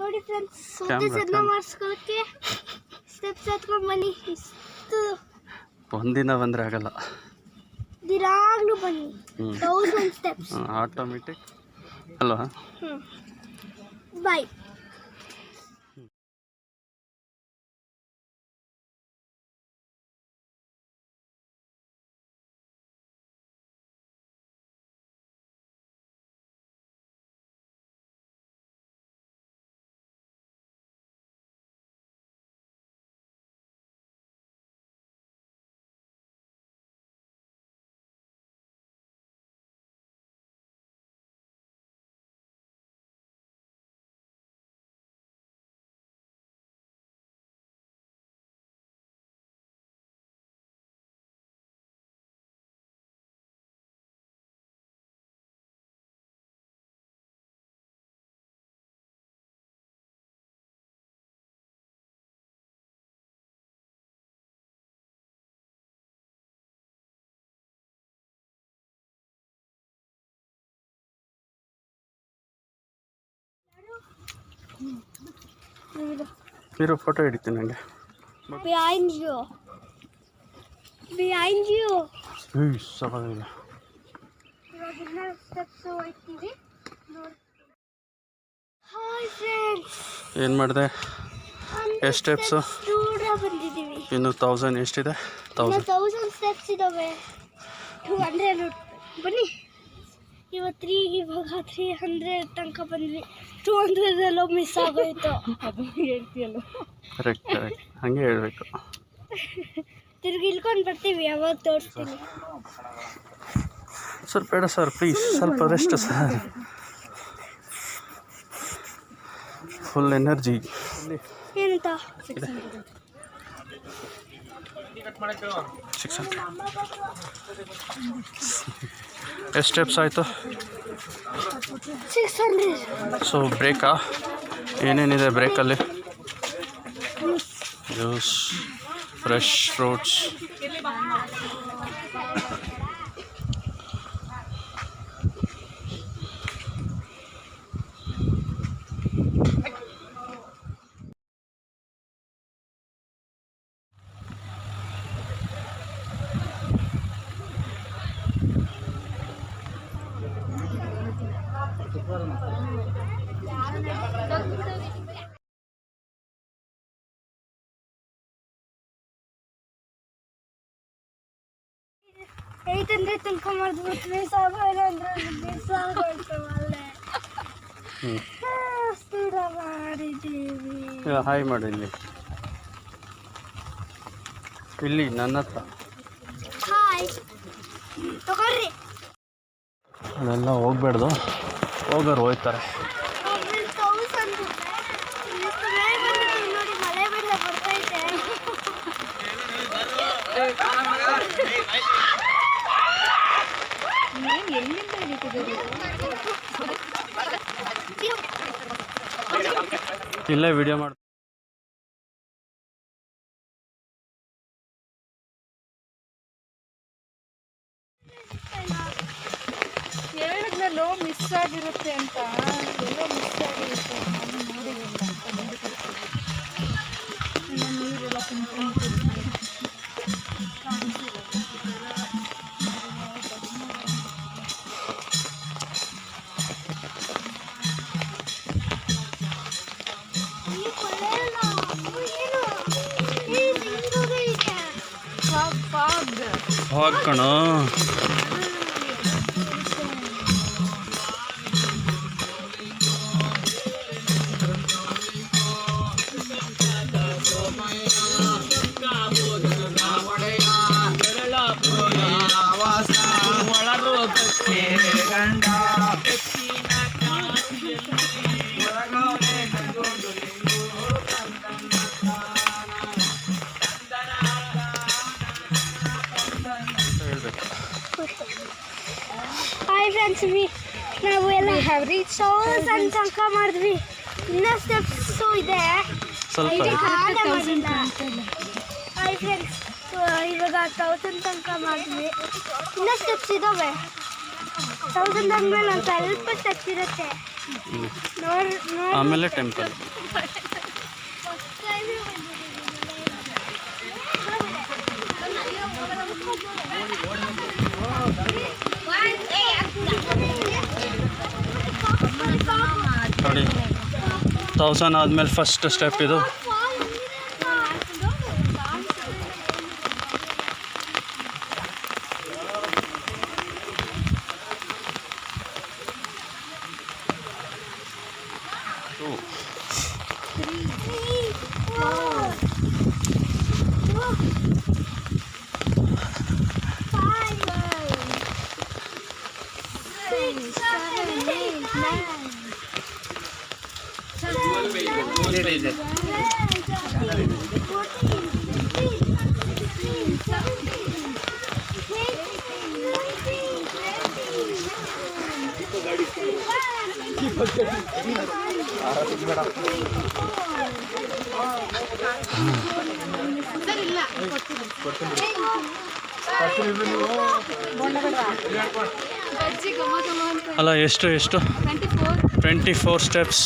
ನೋಡಿ friends. ಮಾಡಿಸ್ಕೊಳ್ಳೋಕ್ಕೆ steps ಹತ್ಕೊಂಡು ಬನ್ನಿ. ಇಷ್ಟು ಒಂದಿನ ಬಂದರೆ ಆಗಲ್ಲ. ದಿನಾಗ್ಲೂ ಬನ್ನಿ. ಹ್ಞೂ ತೌಸಂಡ್ ಸ್ಟೆಪ್ಸ್ ಆಟೋಮೆಟಿಕ್ ಅಲ್ವಾ? ಬಾಯ್ ಇರೋ ಫೋಟೋ ಹಿಡಿತೀನಿ ನನಗೆ Behind you. Behind you. ಹ್ಞೂ ಸವಾಲಿಲ್ಲ. ಏನು ಮಾಡಿದೆ? ಎಷ್ಟು ಸ್ಟೆಪ್ಸ್ ಬಂದಿದ್ದೀವಿ. ಇನ್ನು ತೌಸಂಡ್ ಎಷ್ಟಿದೆ? ತೌಸಂಡ್ ತೌಸಂಡ್ ಸ್ಟೆಪ್ಸ್ ಇದ್ದಾವೆ ಟೂ ಹಂಡ್ರೆಡ್ ಬನ್ನಿ. ಇವತ್ತು ಇವಾಗ ತ್ರೀ ಹಂಡ್ರೆಡ್ ತನಕ ಬಂದ್ವಿ. ಟೂ ಹಂಡ್ರೆಡ್ ಎಲ್ಲೋ ಮಿಸ್ ಆಗೋಯ್ತು. ಅದು ಹೇಳ್ತೀಯಲ್ಲ. ಕರೆಕ್ಟ್ ಕರೆಕ್ಟ್ ಹಾಗೆ ಹೇಳಬೇಕು. ತಿರುಗಿ ಇಳ್ಕೊಂಡು ಬರ್ತೀವಿ ಯಾವಾಗ ತೋರಿಸ್ತೀನಿ. ಸ್ವಲ್ಪ ಬೇಡ ಸರ್ ಪ್ಲೀಸ್ ಸ್ವಲ್ಪ ರೆಸ್ಟ್ ಸರ್ ಫುಲ್ ಎನರ್ಜಿ ಏನಂತ ಸಿಕ್ಸ್ ಹಂಡ್ರೆಡ್ ಎಷ್ಟು ಸ್ಟೆಪ್ಸ್ ಆಯಿತು? ಸೊ ಬ್ರೇಕಾ ಏನೇನಿದೆ ಬ್ರೇಕಲ್ಲಿ ಜ್ಯೂಸ್ ಫ್ರೆಶ್ ಫ್ರೂಟ್ಸ್ ಸಾವಿರ ಅಲ್ಲೇ ಸ್ಥಿರ ಮಾಡಿದ್ದೀವಿ. ಹಾಯ್ ಮಾಡಿ ಇಲ್ಲಿ. ಇಲ್ಲಿ ನನ್ನ ಹತ್ರ. ಹಾಯ್. ತಗೊಳ್ರಿ ಅಲ್ಲೆಲ್ಲ ಹೋಗ್ಬೇಡ್ದು. ಹೋಗೋರು ಹೋಯ್ತಾರೆ ತೌಸಂಡ್ ಎಷ್ಟು ಬೇಗ ಬಂದಿದ್ದೀವಿ ನೋಡಿ ಮಳೆ ಬೆಳೆ ಬರ್ತೈತೆ ಇಲ್ಲೇ ವಿಡಿಯೋ ಮಾಡಿ ಹೇಳಿದ್ನಲ್ಲೋ ಮಿಸ್ ಆಗಿರುತ್ತೆ ಅಂತ. ಎಲ್ಲೋ ಮಿಸ್ ಆಗಿರುತ್ತೆ ಹೋಗ್ ಹಾಯ್ ಫ್ರೆಂಡ್ಸ್ ವಿ ನಾವು ಎಲ್ಲ ಹ್ಯಾವ್ ರೀಚ್ ತೌಸಂಡ್ ತನಕ ಮಾಡಿದ್ವಿ. ಇನ್ನೂ ಸ್ಟೆಪ್ಸು ಇದೆ. ಸ್ವಲ್ಪ ಹಾಯ್ ಫ್ರೆಂಡ್ಸ್ ಇವಾಗ ತೌಸಂಡ್ ತನಕ ಮಾಡಿದ್ವಿ. ಇನ್ನೂ ಸ್ಟೆಪ್ಸ್ ಇದ್ದಾವೆ ತೌಸಂಡ್ ಆದ್ಮೇಲೆ ಒಂದು ಸ್ವಲ್ಪ ಸ್ಟೆಪ್ಸ್ ಇರುತ್ತೆ. ನೋಡ್ ಆಮೇಲೆ ಟೆಂಪಲ್ ನೋಡಿ ತೌಸಂಡ್ ಆದಮೇಲೆ ಫಸ್ಟ್ ಸ್ಟೆಪ್ ಇದು ಬಜ್ಜಿ ಇದೆ. ಅಲ್ಲ ಎಷ್ಟು ಎಷ್ಟು? Twenty four steps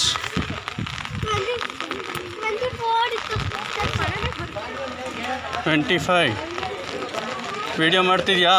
twenty five video ಮಾಡ್ತಿದ್ಯಾ?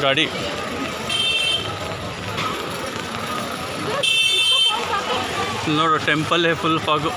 ಗಾಡಿ ನೋಡು ಟೆಂಪಲ್ಲೇ ಫುಲ್ ಫಾಗು